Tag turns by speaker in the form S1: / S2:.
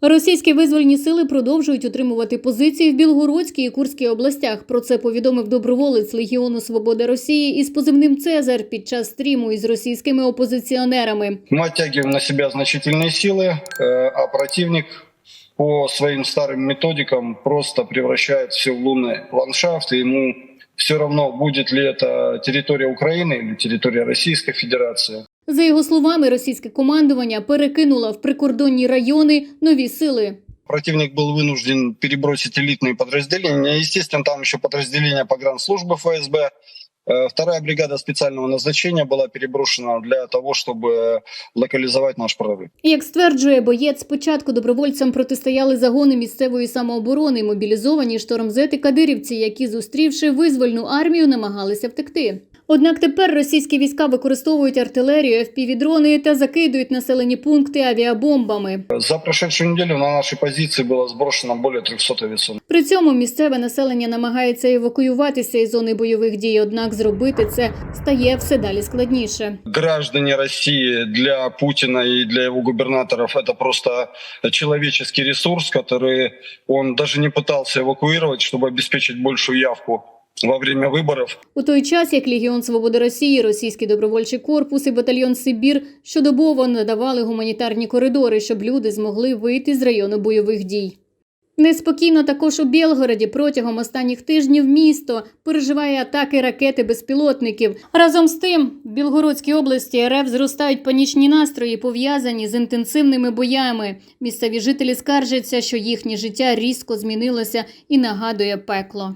S1: Російські визвольні сили продовжують утримувати позиції в Білгородській і Курській областях. Про це повідомив доброволець Легіону Свободи Росії із позивним Цезар під час стріму із російськими опозиціонерами.
S2: Мы оттягиваем на себя значительные силы, э, а противник по своим старым методикам просто превращает все в лунный ландшафт, и ему все равно, будет ли это территория Украины или территория Российской Федерации.
S1: За його словами, російське командування перекинуло в прикордонні райони нові сили.
S2: Противник был вынужден перебросить элитные подразделения. Естественно, там еще подразделения погранслужбы ФСБ. Э, Вторая бригада специального назначения была переброшена для того, чтобы локализовать наш прорыв.
S1: Як стверджує боєць, спочатку добровольцям протистояли загони місцевої самооборони, мобілізовані штормзети кадирівці, які, зустрівши визвольну армію, намагалися втекти. Однак тепер російські війська використовують артилерію, FPV-дрони та закидують населені пункти авіабомбами.
S2: За прошедшую неделю на наши позиции было сброшено более 300 авиационных.
S1: При цьому місцеве населення намагається евакуюватися із зони бойових дій, однак зробити це стає все далі складніше.
S2: Граждане России для Путина и для его губернаторов это просто человеческий ресурс, который он даже не пытался эвакуировать, чтобы обеспечить большую явку во время выборов.
S1: У той час, як Легіон Свободи Росії, російський добровольчий корпус і батальйон Сибір щодобово надавали гуманітарні коридори, щоб люди змогли вийти з району бойових дій. Неспокійно також у Білгороді протягом останніх тижнів місто переживає атаки ракети безпілотників. Разом з тим, в Білгородській області РФ зростають панічні настрої, пов'язані з інтенсивними боями. Місцеві жителі скаржаться, що їхнє життя різко змінилося і нагадує пекло.